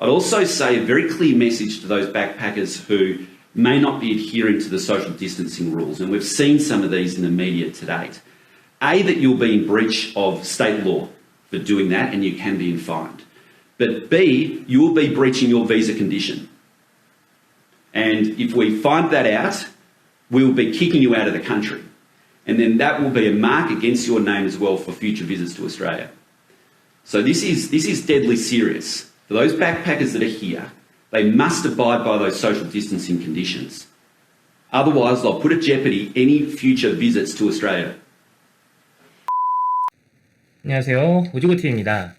I'd also say a very clear message to those backpackers who may not be adhering to the social distancing rules, and we've seen some of these in the media to date. A, that you'll be in breach of state law for doing that and you can be fined. But B, you will be breaching your visa condition. And if we find that out, we will be kicking you out of the country. And then that will be a mark against your name as well for future visits to Australia. So this is, this is deadly serious. For those backpackers that are here, they must abide by those social distancing conditions. Otherwise, they'll put at jeopardy any future visits to Australia. 안녕하세요. 오지고TV입니다.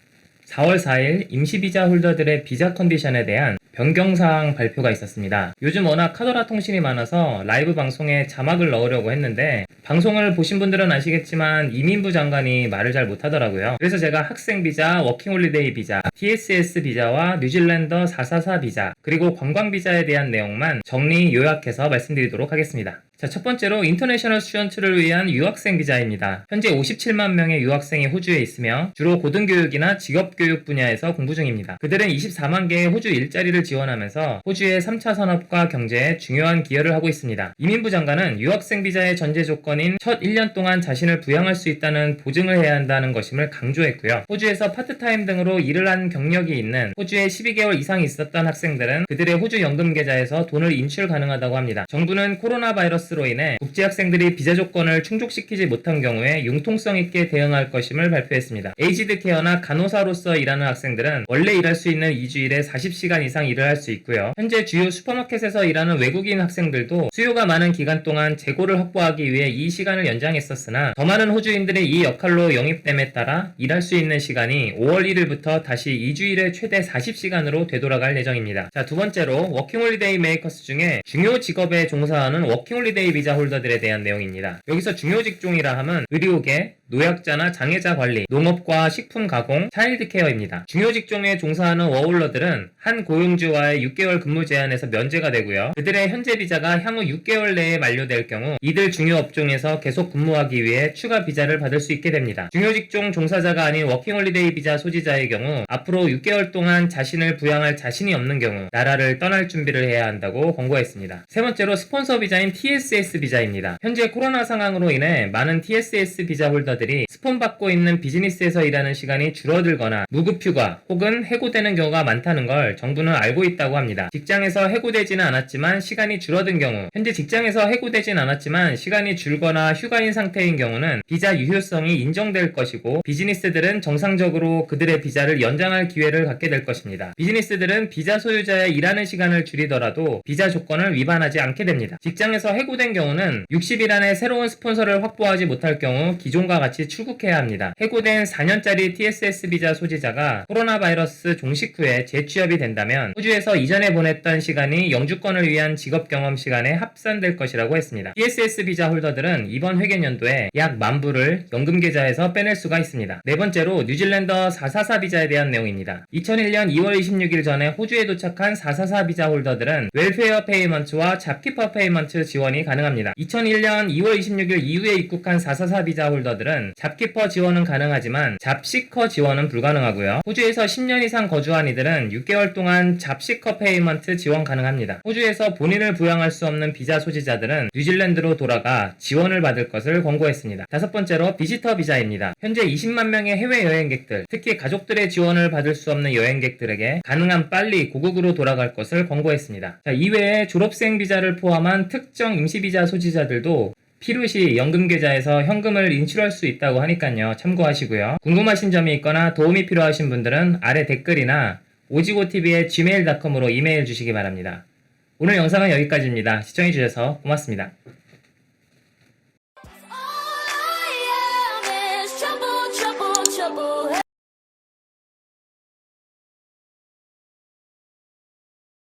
4월 4일 임시비자 홀더들의 비자 컨디션에 대한 변경사항 발표가 있었습니다. 요즘 워낙 카더라 통신이 많아서 라이브 방송에 자막을 넣으려고 했는데 방송을 보신 분들은 아시겠지만 이민부 장관이 말을 잘 못하더라고요. 그래서 제가 학생 비자, 워킹홀리데이 비자, TSS 비자와 뉴질랜더 444 비자, 그리고 관광 비자에 대한 내용만 정리 요약해서 말씀드리도록 하겠습니다. 자, 첫 번째로 인터내셔널 스튜던트를 위한 유학생 비자입니다. 현재 57만 명의 유학생이 호주에 있으며 주로 고등교육이나 직업교육 분야에서 공부 중입니다. 그들은 24만 개의 호주 일자리를 지원하면서 호주의 3차 산업과 경제에 중요한 기여를 하고 있습니다. 이민부 장관은 유학생 비자의 전제 조건인 첫 1년 동안 자신을 부양할 수 있다는 보증을 해야 한다는 것임을 강조했고요. 호주에서 파트타임 등으로 일을 한 경력이 있는 호주에 12개월 이상 있었던 학생들은 그들의 호주 연금 계좌에서 돈을 인출 가능하다고 합니다. 정부는 코로나 바이러스 로 인해 국제 학생들이 비자 조건을 충족시키지 못한 경우에 융통성 있게 대응할 것임을 발표했습니다. 에이지드 케어나 간호사로서 일하는 학생들은 원래 일할 수 있는 2주일에 40시간 이상 일을 할 수 있고요. 현재 주요 슈퍼마켓에서 일하는 외국인 학생들도 수요가 많은 기간 동안 재고를 확보하기 위해 이 시간을 연장했었으나 더 많은 호주인들이 이 역할로 영입됨에 따라 일할 수 있는 시간이 5월 1일부터 다시 2주일에 최대 40시간으로 되돌아갈 예정입니다. 자, 두 번째로 워킹홀리데이 메이커스 중에 중요 직업에 종사하는 워킹홀리데이 비자 홀더들에 대한 내용입니다. 여기서 중요 직종이라 함은 의료계, 노약자나 장애자 관리, 농업과 식품 가공, 차일드 케어입니다. 중요 직종에 종사하는 워홀러들은 한 고용주와의 6개월 근무 제한에서 면제가 되고요. 그들의 현재 비자가 향후 6개월 내에 만료될 경우 이들 중요 업종에서 계속 근무하기 위해 추가 비자를 받을 수 있게 됩니다. 중요 직종 종사자가 아닌 워킹홀리데이 비자 소지자의 경우 앞으로 6개월 동안 자신을 부양할 자신이 없는 경우 나라를 떠날 준비를 해야 한다고 권고했습니다. 세 번째로 스폰서 비자인 TSS 비자입니다. 현재 코로나 상황으로 인해 많은 TSS 비자 홀더들 이 스폰 받고 있는 비즈니스에서 일하는 시간이 줄어들거나 무급휴가 혹은 해고되는 경우가 많다는 걸 정부는 알고 있다고 합니다. 직장에서 해고되지는 않았지만 시간이 줄어든 경우 현재 직장에서 해고되진 않았지만 시간이 줄거나 휴가인 상태인 경우는 비자 유효성이 인정될 것이고 비즈니스들은 정상적으로 그들의 비자를 연장할 기회를 갖게 될 것입니다. 비즈니스들은 비자 소유자의 일하는 시간을 줄이더라도 비자 조건을 위반하지 않게 됩니다. 직장에서 해고된 경우는 60일 안에 새로운 스폰서를 확보하지 못할 경우 기존과 같이 출국해야 합니다. 해고된 4년짜리 TSS 비자 소지자가 코로나 바이러스 종식 후에 재취업이 된다면 호주에서 이전에 보냈던 시간이 영주권을 위한 직업 경험 시간에 합산될 것이라고 했습니다. TSS 비자 홀더들은 이번 회계연도에 약 만 불을 연금 계좌에서 빼낼 수가 있습니다. 네 번째로 뉴질랜더 444 비자에 대한 내용입니다. 2001년 2월 26일 전에 호주에 도착한 444 비자 홀더들은 웰페어 페이먼트와 잡키퍼 페이먼트 지원이 가능합니다. 2001년 2월 26일 이후에 입국한 444 비자 홀더 들은 잡키퍼 지원은 가능하지만 잡시커 지원은 불가능하고요. 호주에서 10년 이상 거주한 이들은 6개월 동안 잡시커 페이먼트 지원 가능합니다. 호주에서 본인을 부양할 수 없는 비자 소지자들은 뉴질랜드로 돌아가 지원을 받을 것을 권고했습니다. 다섯 번째로 비지터 비자입니다. 현재 20만 명의 해외 여행객들, 특히 가족들의 지원을 받을 수 없는 여행객들에게 가능한 빨리 고국으로 돌아갈 것을 권고했습니다. 자, 이외에 졸업생 비자를 포함한 특정 임시 비자 소지자들도 필요시 연금 계좌에서 현금을 인출할 수 있다고 하니까요. 참고하시고요. 궁금하신 점이 있거나 도움이 필요하신 분들은 아래 댓글이나 오지고TV의 gmail.com으로 이메일 주시기 바랍니다. 오늘 영상은 여기까지입니다. 시청해주셔서 고맙습니다.